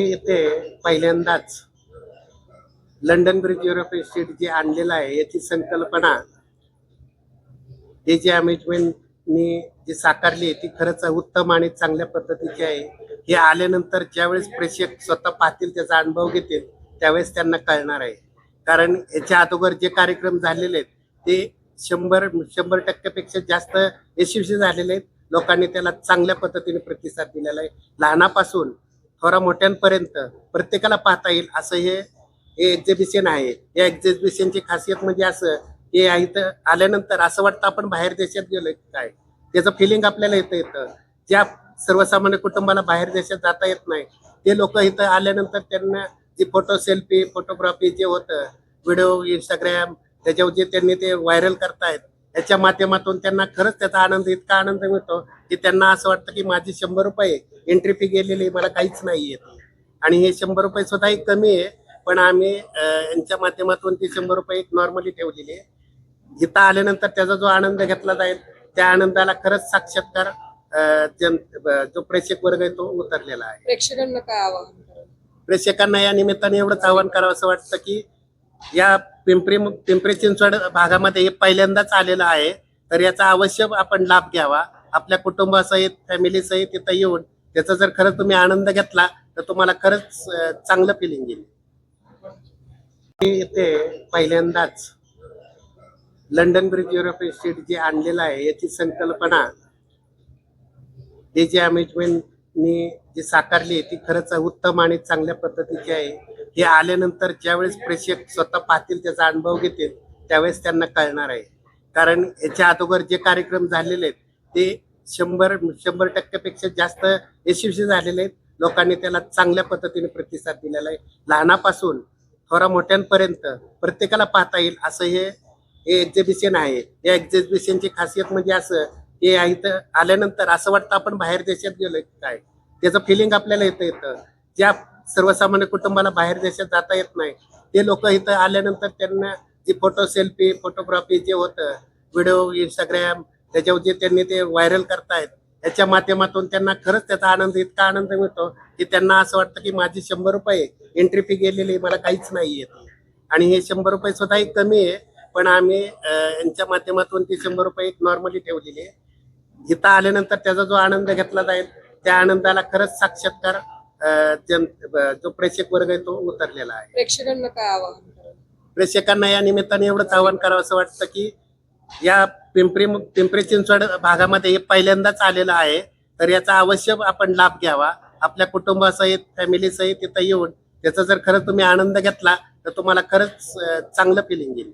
येथे पहिल्यांदाच London bridge European state जे आणलेलं आहे याची संकल्पना हे जे अमेजमेंटनी जी साकारली आहे ती खरंच उत्तम आणि चांगल्या पद्धतीची आहे. हे आल्यानंतर ज्यावेळेस प्रेक्षक स्वतः पाहतील त्याचा अनुभव घेतील त्यावेळेस त्यांना कळणार आहे. कारण याच्या अगोदर जे कार्यक्रम झालेले आहेत ते शंभर शंभर टक्क्यापेक्षा जास्त यशस्वी झालेले आहेत. लोकांनी त्याला चांगल्या पद्धतीने प्रतिसाद दिलेला आहे. लहानापासून थोरा मोठ्यांपर्यंत प्रत्येकाला पाहता येईल. असं हे हे एक्झिबिशन आहे. या एक्झिबिशनची खासियत म्हणजे असं हे इथं आल्यानंतर असं वाटतं आपण बाहेर देशात गेलो काय? त्याचं फिलिंग आपल्याला येतं येतं. ज्या सर्वसामान्य कुटुंबाला बाहेर देशात जाता येत नाही ते लोक इथं आल्यानंतर त्यांना जी फोटो सेल्फी फोटोग्राफी जे होतं व्हिडिओ इंस्टाग्राम त्याच्यावर जे त्यांनी ते व्हायरल करतायत याच्या माध्यमातून त्यांना खरंच त्याचा आनंद इतका आनंद मिळतो की त्यांना असं वाटतं की माझी शंभर रुपये एंट्री फी गेलेली मला काहीच नाही येत आणि हे शंभर रुपये स्वतःही कमी आहे पण आम्ही यांच्या माध्यमातून ती शंभर रुपये एक नॉर्मली ठेवलेली आहे. इथं आल्यानंतर त्याचा जो आनंद घेतला जाईल त्या आनंदाला खरंच साक्षात्कार जन जो प्रेक्षक वर्ग आहे तो उतरलेला आहे. प्रेक्षकांना काय आवाहन प्रेक्षकांना या निमित्ताने एवढंच आवाहन करावं असं वाटतं की या पिंपरी पिंपरी चिंचवड भागामध्ये हे पहिल्यांदाच आलेलं आहे. तर याचा अवश्य आपण लाभ घ्यावा. आपल्या कुटुंबासहित फॅमिलीसहित तिथं येऊन त्याचा जर खरंच तुम्ही आनंद घेतला तर तुम्हाला खरंच चांगलं फिलिंग येईल. इथे पहिल्यांदाच लंडन ब्रिज युरोपियन स्टेट जे आणलेलं आहे याची संकल्पना हे जे ने जी साकारली आहे ती खरंच उत्तम आणि चांगल्या पद्धतीची आहे. हे आल्यानंतर ज्यावेळेस प्रेक्षक स्वतः पाहतील त्याचा अनुभव घेतील त्यावेळेस त्यांना कळणार आहे. कारण याच्या अगोदर जे कार्यक्रम झालेले आहेत ते शंभर शंभर टक्क्यापेक्षा जास्त यशस्वी झालेले आहेत. लोकांनी त्याला चांगल्या पद्धतीने प्रतिसाद दिलेला आहे. लहानापासून थोरा मोठ्यांपर्यंत प्रत्येकाला पाहता येईल असं हे हे एक्झिबिशन आहे. या एक्झिबिशनची खासियत म्हणजे असं हे इथं आल्यानंतर असं वाटतं आपण बाहेर देशात गेलोय काय? त्याचं फिलिंग आपल्याला येतं येतं. ज्या सर्वसामान्य कुटुंबाला बाहेर देशात जाता येत नाही ते लोक इथं आल्यानंतर त्यांना जी फोटो सेल्फी फोटोग्राफी जे होतं व्हिडिओ इंस्टाग्राम त्याच्यावर जे त्यांनी ते व्हायरल करतायत याच्या माध्यमातून त्यांना खरंच त्याचा आनंद इतका आनंद मिळतो की त्यांना असं वाटतं की माझी शंभर रुपये एंट्री फी गेलेली मला काहीच नाही येत आणि हे शंभर रुपये स्वतःही कमी आहे पण आम्ही यांच्या माध्यमातून ती शंभर रुपये एक नॉर्मली ठेवलेली आहे. इथं आल्यानंतर त्याचा जो आनंद घेतला जाईल त्या आनंदाला खरंच साक्षात्कार जो प्रेक्षक वर्ग आहे तो उतरलेला आहे. प्रेक्षकांना काय आवाहन प्रेक्षकांना या निमित्ताने एवढंच आवाहन करावं असं वाटतं की या पिंपरी पिंपरी चिंचवड भागामध्ये हे पहिल्यांदाच आलेलं आहे. तर याचा अवश्य आपण लाभ घ्यावा. आपल्या कुटुंबासहित फॅमिलीसहित इथं येऊन त्याचा जर खरंच तुम्ही आनंद घेतला तर तुम्हाला खरंच चांगलं फिलिंग येईल.